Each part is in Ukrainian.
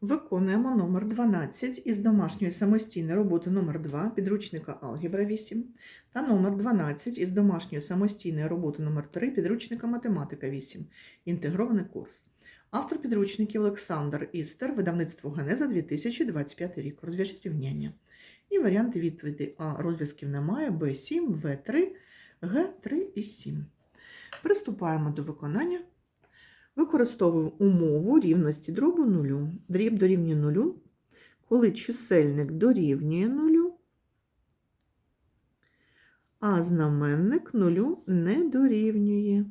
Виконуємо номер 12 із домашньої самостійної роботи номер 2 підручника Алгебра 8 та номер 12 із домашньої самостійної роботи номер 3 підручника Математика 8. Інтегрований курс. Автор підручників Олександр Істер, видавництво Генеза 2025 рік. Розв'яжіть рівняння. І варіанти відповідей А. Розв'язків немає, Б 7, В 3, Г 3 і 7. Приступаємо до виконання. Використовую умову рівності дробу нулю. Дріб дорівнює нулю, коли чисельник дорівнює нулю, а знаменник нулю не дорівнює.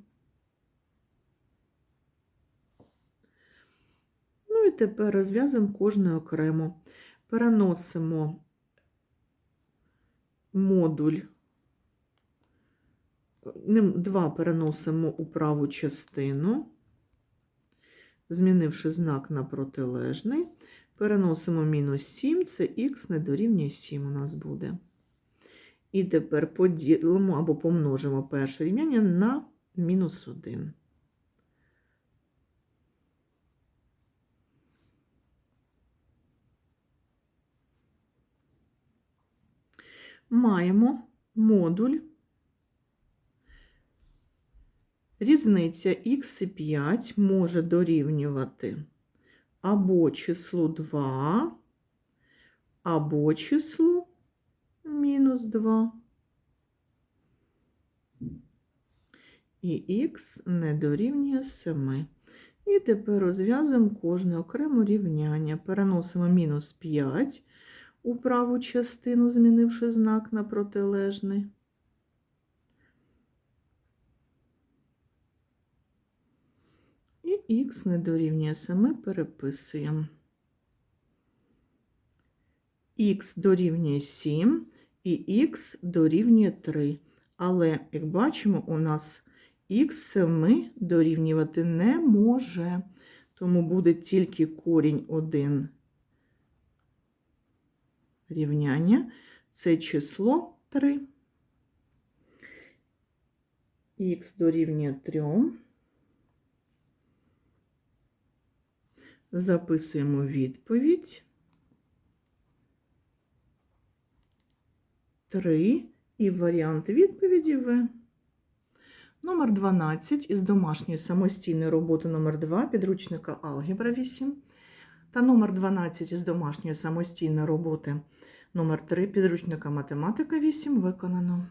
Ну і тепер розв'язуємо кожне окремо. Переносимо модуль. Ним- Два переносимо у праву частину змінивши знак на протилежний, переносимо мінус 7, це х не дорівнює 7 у нас буде. І тепер поділимо або помножимо перше рівняння на мінус 1. Маємо модуль Різниця х і 5 може дорівнювати або числу 2, або числу мінус 2. І х не дорівнює 7. І тепер розв'язуємо кожне окремо рівняння. Переносимо мінус 5 у праву частину, змінивши знак на протилежний. І х не дорівнює 7 переписуємо. Х дорівнює 7 і х дорівнює 3. Але, як бачимо, у нас х 7 дорівнювати не може. Тому буде тільки корінь 1 рівняння. Це число 3. Х дорівнює 3. Записуємо відповідь. 3 і варіант відповіді В. Номер 12 із домашньої самостійної роботи номер 2 підручника Алгебра 8 та номер 12 із домашньої самостійної роботи номер 3 підручника Математика 8 виконано.